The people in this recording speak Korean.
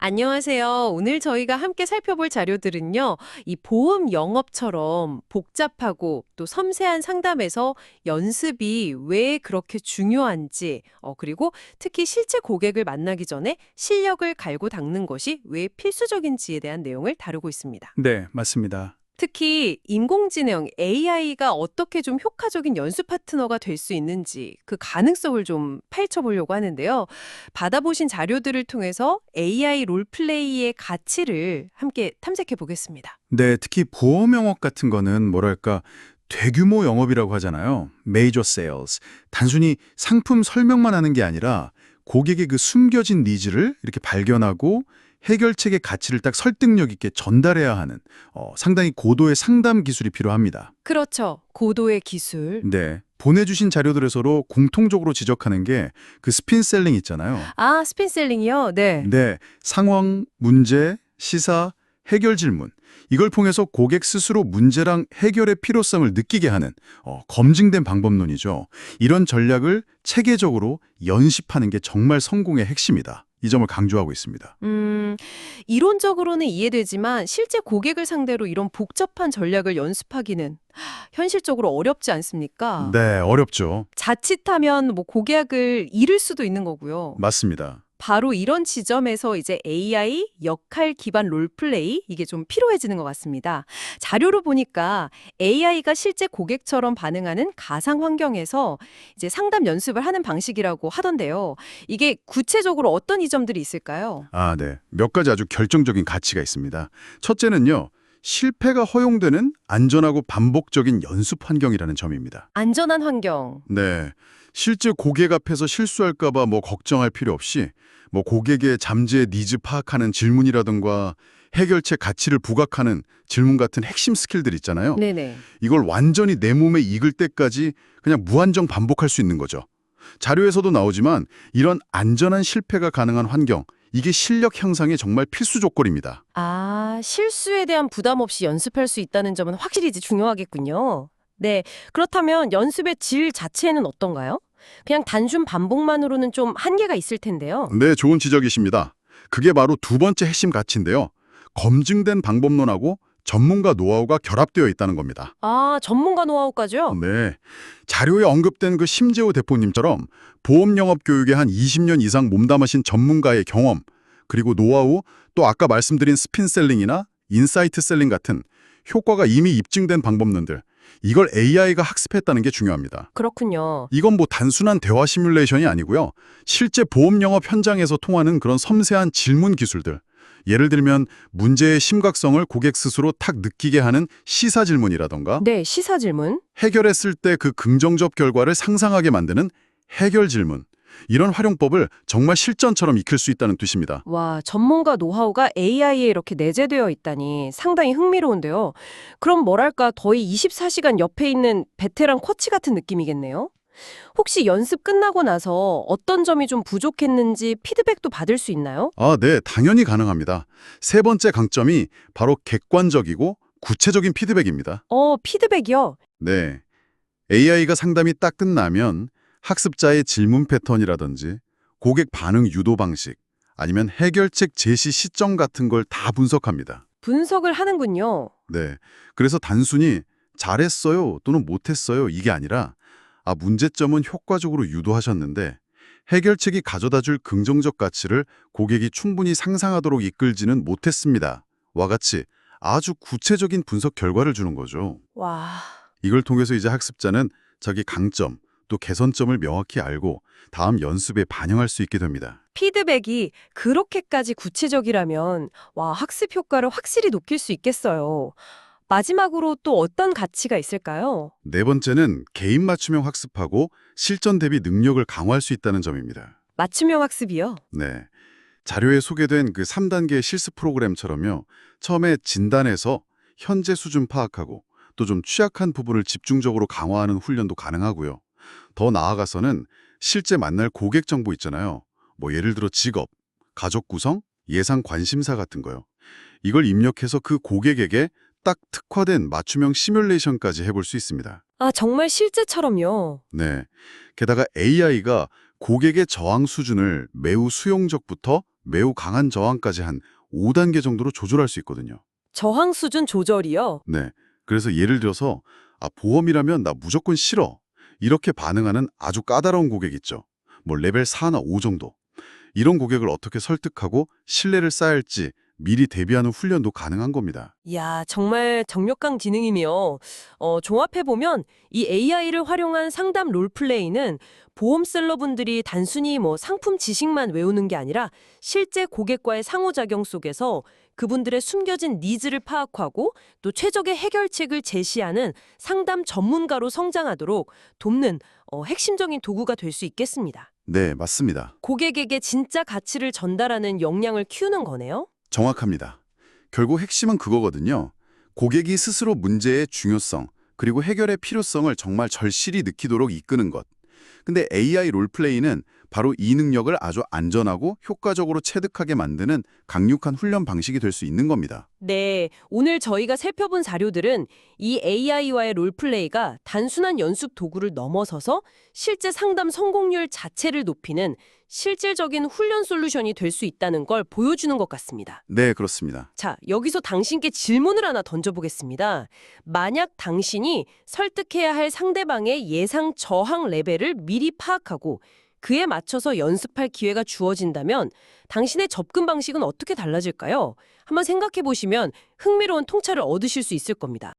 안녕하세요. 오늘 저희가 함께 살펴볼 자료들은요, 이 보험 영업처럼 복잡하고 또 섬세한 상담에서 연습이 왜 그렇게 중요한지, 어, 그리고 특히 실제 고객을 만나기 전에 실력을 갈고 닦는 것이 왜 필수적인지에 대한 내용을 다루고 있습니다. 네, 맞습니다. 특히 인공지능 AI가 어떻게 좀 효과적인 연습 파트너가 될 수 있는지 그 가능성을 좀 파헤쳐보려고 하는데요. 받아보신 자료들을 통해서 AI 롤플레이의 가치를 함께 탐색해 보겠습니다. 네, 특히 보험 영업 같은 거는 뭐랄까 대규모 영업이라고 하잖아요. 메이저 세일즈. 단순히 상품 설명만 하는 게 아니라 고객의 그 숨겨진 니즈를 이렇게 발견하고 해결책의 가치를 딱 설득력 있게 전달해야 하는 어, 상당히 고도의 상담 기술이 필요합니다. 그렇죠. 고도의 기술. 네. 보내주신 자료들에서도 공통적으로 지적하는 게 그 스핀셀링 있잖아요. 아, 스핀셀링이요? 네. 네, 상황, 문제, 시사, 해결 질문. 이걸 통해서 고객 스스로 문제랑 해결의 필요성을 느끼게 하는 어, 검증된 방법론이죠. 이런 전략을 체계적으로 연습하는 게 정말 성공의 핵심이다. 이 점을 강조하고 있습니다. 음, 이론적으로는 이해되지만 실제 고객을 상대로 이런 복잡한 전략을 연습하기는 현실적으로 어렵지 않습니까? 네, 어렵죠. 자칫하면 뭐 고객을 잃을 수도 있는 거고요. 맞습니다. 바로 이런 지점에서 이제 AI 역할 기반 롤플레이 이게 좀 필요해지는 것 같습니다. 자료로 보니까 AI가 실제 고객처럼 반응하는 가상 환경에서 이제 상담 연습을 하는 방식이라고 하던데요. 이게 구체적으로 어떤 이점들이 있을까요? 아, 네. 몇 가지 아주 결정적인 가치가 있습니다. 첫째는요. 실패가 허용되는 안전하고 반복적인 연습 환경이라는 점입니다. 안전한 환경. 네. 실제 고객 앞에서 실수할까 봐 뭐 걱정할 필요 없이 뭐 고객의 잠재 니즈 파악하는 질문이라든가 해결책 가치를 부각하는 질문 같은 핵심 스킬들 있잖아요. 네네. 이걸 완전히 내 몸에 익을 때까지 그냥 무한정 반복할 수 있는 거죠. 자료에서도 나오지만 이런 안전한 실패가 가능한 환경, 이게 실력 향상의 정말 필수 조건입니다. 아, 실수에 대한 부담 없이 연습할 수 있다는 점은 확실히 이제 중요하겠군요. 네. 그렇다면 연습의 질 자체는 어떤가요? 그냥 단순 반복만으로는 좀 한계가 있을 텐데요. 네, 좋은 지적이십니다. 그게 바로 두 번째 핵심 가치인데요. 검증된 방법론하고 전문가 노하우가 결합되어 있다는 겁니다. 아, 전문가 노하우까지요? 네. 자료에 언급된 그 심재호 대표님처럼 보험 영업 교육에 한 20년 이상 몸담으신 전문가의 경험, 그리고 노하우, 또 아까 말씀드린 스핀셀링이나 인사이트 셀링 같은 효과가 이미 입증된 방법론들, 이걸 AI가 학습했다는 게 중요합니다. 그렇군요. 이건 뭐 단순한 대화 시뮬레이션이 아니고요. 실제 보험 영업 현장에서 통하는 그런 섬세한 질문 기술들. 예를 들면 문제의 심각성을 고객 스스로 탁 느끼게 하는 시사 질문이라던가 네, 시사 질문. 해결했을 때 그 긍정적 결과를 상상하게 만드는 해결 질문. 이런 활용법을 정말 실전처럼 익힐 수 있다는 뜻입니다. 와, 전문가 노하우가 AI에 이렇게 내재되어 있다니 상당히 흥미로운데요. 그럼 뭐랄까 거의 24시간 옆에 있는 베테랑 코치 같은 느낌이겠네요. 혹시 연습 끝나고 나서 어떤 점이 좀 부족했는지 피드백도 받을 수 있나요? 아, 네, 당연히 가능합니다. 세 번째 강점이 바로 객관적이고 구체적인 피드백입니다. 어, 피드백이요? 네. AI가 상담이 딱 끝나면 학습자의 질문 패턴이라든지 고객 반응 유도 방식 아니면 해결책 제시 시점 같은 걸 다 분석합니다. 분석을 하는군요. 네. 그래서 단순히 잘했어요 또는 못했어요 이게 아니라 아 문제점은 효과적으로 유도하셨는데 해결책이 가져다 줄 긍정적 가치를 고객이 충분히 상상하도록 이끌지는 못했습니다. 와 같이 아주 구체적인 분석 결과를 주는 거죠. 와, 이걸 통해서 이제 학습자는 자기 강점 또 개선점을 명확히 알고 다음 연습에 반영할 수 있게 됩니다. 피드백이 그렇게까지 구체적이라면 와, 학습 효과를 확실히 높일 수 있겠어요. 마지막으로 또 어떤 가치가 있을까요? 네 번째는 개인 맞춤형 학습하고 실전 대비 능력을 강화할 수 있다는 점입니다. 맞춤형 학습이요? 네. 자료에 소개된 그 3단계 실습 프로그램처럼요. 처음에 진단해서 현재 수준 파악하고 또 좀 취약한 부분을 집중적으로 강화하는 훈련도 가능하고요. 더 나아가서는 실제 만날 고객 정보 있잖아요. 뭐 예를 들어 직업, 가족 구성, 예상 관심사 같은 거요. 이걸 입력해서 그 고객에게 딱 특화된 맞춤형 시뮬레이션까지 해볼 수 있습니다. 아, 정말 실제처럼요. 네. 게다가 AI가 고객의 저항 수준을 매우 수용적부터 매우 강한 저항까지 한 5단계 정도로 조절할 수 있거든요. 저항 수준 조절이요. 네. 그래서 예를 들어서 아, 보험이라면 나 무조건 싫어. 이렇게 반응하는 아주 까다로운 고객 있죠. 뭐 레벨 4나 5 정도. 이런 고객을 어떻게 설득하고 신뢰를 쌓을지 미리 대비하는 훈련도 가능한 겁니다. 야, 정말 정력강 지능이며 어, 종합해 보면 이 AI를 활용한 상담 롤플레이는 보험셀러분들이 단순히 뭐 상품 지식만 외우는 게 아니라 실제 고객과의 상호작용 속에서 그분들의 숨겨진 니즈를 파악하고 또 최적의 해결책을 제시하는 상담 전문가로 성장하도록 돕는 어, 핵심적인 도구가 될 수 있겠습니다. 네, 맞습니다. 고객에게 진짜 가치를 전달하는 역량을 키우는 거네요. 정확합니다. 결국 핵심은 그거거든요. 고객이 스스로 문제의 중요성, 그리고 해결의 필요성을 정말 절실히 느끼도록 이끄는 것. 근데 AI 롤플레이는 바로 이 능력을 아주 안전하고 효과적으로 체득하게 만드는 강력한 훈련 방식이 될 수 있는 겁니다. 네, 오늘 저희가 살펴본 자료들은 이 AI와의 롤플레이가 단순한 연습 도구를 넘어서서 실제 상담 성공률 자체를 높이는 실질적인 훈련 솔루션이 될 수 있다는 걸 보여주는 것 같습니다. 네, 그렇습니다. 자, 여기서 당신께 질문을 하나 던져보겠습니다. 만약 당신이 설득해야 할 상대방의 예상 저항 레벨을 미리 파악하고 그에 맞춰서 연습할 기회가 주어진다면 당신의 접근 방식은 어떻게 달라질까요? 한번 생각해 보시면 흥미로운 통찰을 얻으실 수 있을 겁니다.